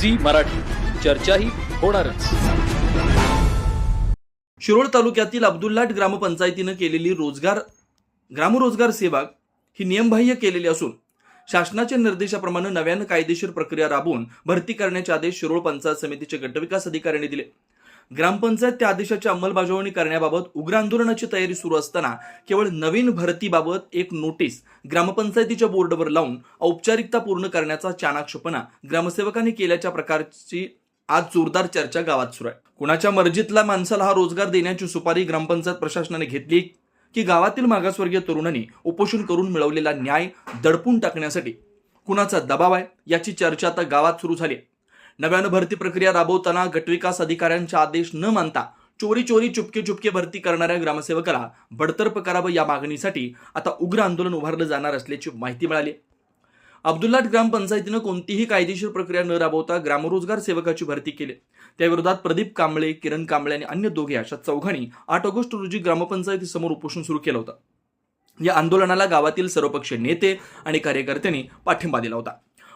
Zee Marathi. चर्चाही होणारच. शिरोळ तालुक्यातील अब्दुल्लाट ग्रामपंचायतीनं केलेली रोजगार ग्रामरोजगार सेवा ही नियमबाह्य केलेली असून शासनाच्या निर्देशाप्रमाणे नव्यानं कायदेशीर प्रक्रिया राबवून भरती करण्याचे आदेश शिरोळ पंचायत समितीचे गटविकास अधिकाऱ्यांनी दिले. ग्रामपंचायत त्या आदेशाची अंमलबजावणी करण्याबाबत उग्र आंदोलनाची तयारी सुरू असताना केवळ नवीन भरतीबाबत एक नोटीस ग्रामपंचायतीच्या बोर्डवर लावून औपचारिकता पूर्ण करण्याचा चाणाक्षपणा ग्रामसेवकांनी केल्याच्या प्रकारची आज जोरदार चर्चा गावात सुरू आहे कुणाच्या मर्जीतला माणसाला हा रोजगार देण्याची सुपारी ग्रामपंचायत प्रशासनाने घेतली की गावातील मागासवर्गीय तरुणांनी उपोषण करून मिळवलेला न्याय दडपून टाकण्यासाठी कुणाचा दबाव आहे याची चर्चा आता गावात सुरू झाली आहे. नव्यानं भरती प्रक्रिया राबवताना गटविकास अधिकाऱ्यांचे आदेश न मानता चोरी चोरी चुपके चुपके भरती करणाऱ्या ग्रामसेवकाला बडतर्फ करावं या मागणीसाठी आता उग्र आंदोलन उभारलं जाणार असल्याची माहिती मिळाली. अब्दुल्लाट ग्रामपंचायतीनं कोणतीही कायदेशीर प्रक्रिया न राबवता ग्रामरोजगार सेवकाची भरती केली. त्याविरोधात प्रदीप कांबळे किरण कांबळे आणि अन्य दोघे अशा चौघांनी आठ ऑगस्ट रोजी ग्रामपंचायतीसमोर उपोषण सुरू केलं होतं. या आंदोलनाला गावातील सर्वपक्षीय नेते आणि कार्यकर्त्यांनी पाठिंबा दिला होता.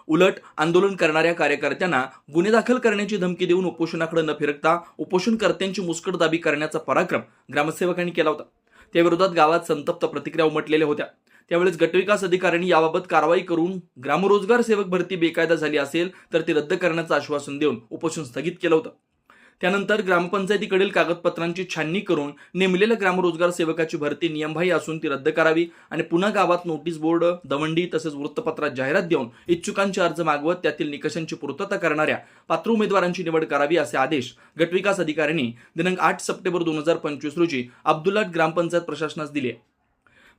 उलट आंदोलन करणाऱ्या कार्यकर्त्यांना गुन्हे दाखल करण्याची धमकी देऊन उपोषणाकडे न फिरकता उपोषणकर्त्यांची मुस्कटदाबी करण्याचा पराक्रम ग्रामसेवकांनी केला होता. त्याविरोधात गावात संतप्त प्रतिक्रिया उमटलेल्या होत्या. त्यावेळेस गटविकास अधिकाऱ्यांनी याबाबत कारवाई करून ग्रामरोजगार सेवक भरती बेकायदा झाली असेल तर ती रद्द करण्याचं आश्वासन देऊन उपोषण स्थगित केलं होतं. त्यानंतर ग्रामपंचायतीकडील कागदपत्रांची छाननी करून नेमलेल्या ग्रामरोजगार सेवकाची भरती नियमबाह्य असून ती रद्द करावी आणि पुन्हा गावात नोटीस बोर्ड दवंडी तसेच वृत्तपत्रात जाहिरात देऊन इच्छुकांचे अर्ज मागवत त्यातील निकषांची पूर्तता करणाऱ्या पात्र उमेदवारांची निवड करावी असे आदेश गटविकास अधिकाऱ्यांनी दिनांक आठ सप्टेंबर दोन हजार पंचवीस रोजी अब्दुल्लाट ग्रामपंचायत प्रशासनास दिले.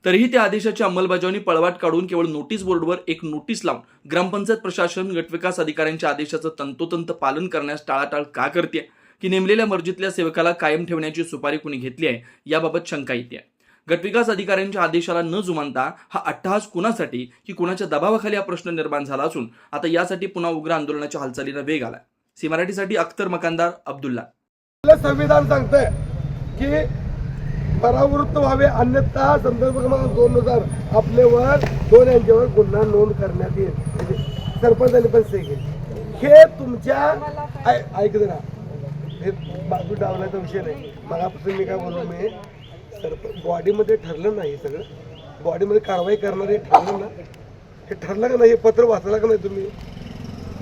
तरीही त्या आदेशाची अंमलबजावणी पळवाट काढून केवळ नोटीस बोर्डवर एक नोटीस लावून ग्रामपंचायत प्रशासन गटविकास अधिकाऱ्यांच्या आदेशाचं तंतोतंत पालन करण्यास टाळाटाळ का करते की नेमलेल्या मर्जीतल्या सेवकाला कायम ठेवण्याची सुपारी कुणी घेतली आहे याबाबत शंका येते. गटविकास अधिकाऱ्यांच्या आदेशाला न जुमानता हा अट्टहास कुणासाठी की कुणाच्या दबावाखाली हा प्रश्न निर्माण झाला असून आता यासाठी पुन्हा उग्र आंदोलनाच्या हालचालीला वेग आला सी मराठीसाठी अख्तर मकानदार अब्दुल्ला. संविधान सांगतंय की परावृत्त व्हावे अन्यथा संदर्भ क्रमांक दोन नुसार आपल्यावर दोन यांच्यावर गुन्हा नोंद करण्यात येईल. म्हणजे सरपंचाने पण सही केली. हे तुमच्या ऐक जरा. हे बाजू डावलायचा विषय नाही. मगापासून मी काय बोललो मी सरपंच बॉडीमध्ये ठरलं नाही सगळं. बॉडीमध्ये कारवाई करणार हे ठरलं ना. हे ठरलं का नाही हे पत्र वाचलं का नाही तुम्ही?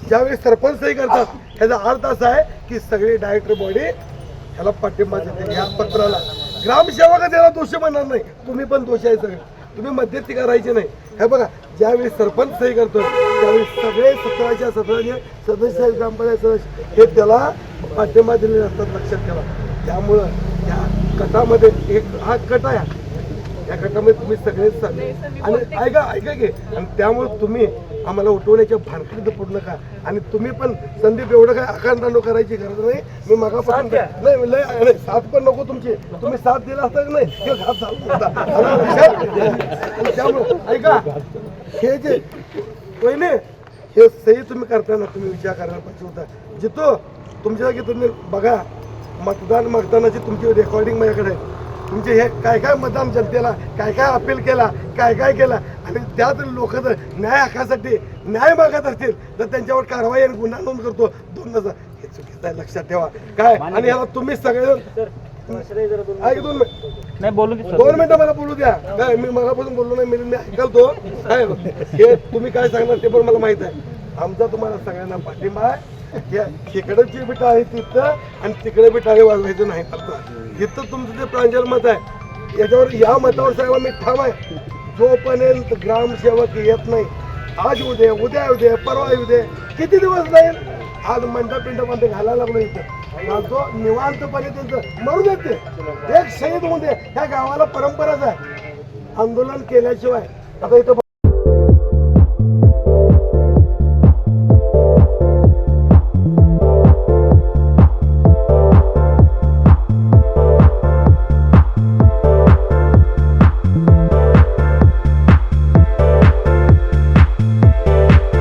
ज्यावेळी सरपंच सही करतात ह्याचा अर्थ असा आहे की सगळी डायरेक्टर बॉडी ह्याला पाठिंबा देते ह्या पत्राला. ग्रामसेवक त्याला दोषी म्हणणार नाही. तुम्ही पण दोषी आहे सगळे. तुम्ही मध्यस्थी करायचे नाही. हे बघा ज्यावेळी सरपंच सही करतो त्यावेळी सगळे सतराच्या सतराचे सदस्य ग्रामपंचायत सदस्य. हे त्याला दिलेले असतात लक्षात ठेवा. त्यामुळं या गटामध्ये एक हा गट आहे. या गटामध्ये तुम्ही सगळेच चालले आणि ऐका ऐका की आणि त्यामुळे तुम्ही आम्हाला उठवण्याच्या भानकडीत पडू नका आणि तुम्ही पण संदीप एवढं काय आकांतांडो करायची गरज नाही. मी मागापासून नाही लय नाही, साथ पण नको तुमची. तुम्ही साथ दिला असता की नाही? त्यामुळे ऐका हे जे पहिले हे सही तुम्ही करताना तुम्ही विचार करायला पाहिजे होता. जिथं तुमच्या जागी तुम्ही बघा मतदान मागतानाची तुमची रेकॉर्डिंग माझ्याकडे आहे. तुमचे हे काय काय मतदान जनतेला काय काय अपील केला काय काय केला आणि त्यात लोक जर न्याय हक्कासाठी न्याय मागत असतील तर त्यांच्यावर कारवाई आणि गुन्हा नोंद करतो. दोन हजार हे चुकीचं आहे लक्षात ठेवा. काय? आणि याला तुम्ही सगळे ऐक दोन मिनिट. नाही बोलू दोन मिनिटं मला बोलू द्या. काय मी मगापासून बोललो नाही मी ऐकलतो. काय? हे तुम्ही काय सांगणार ते पण मला माहीत आहे. आमचा तुम्हाला सगळ्यांना पाठिंबा आहे. इकडची बी आहे तिथं आणि तिकडे बी वाजवायचं नाही फक्त इथं तुमचं जे प्रांजल मत आहे याच्यावर या मतावर साहेब मी ठाम आहे. जोपर्यंत ग्रामसेवक येत नाही आज उद्या उद्या येऊ दे परवा येऊ दे किती दिवस जाईल? आज मंडपिंड पिंडमध्ये घालायला लागलो इथं. तो निवांतपणे त्यांचं मरून येते. एक शहीद होऊन दे. ह्या गावाला परंपराच आहे. आंदोलन केल्याशिवाय आता इथं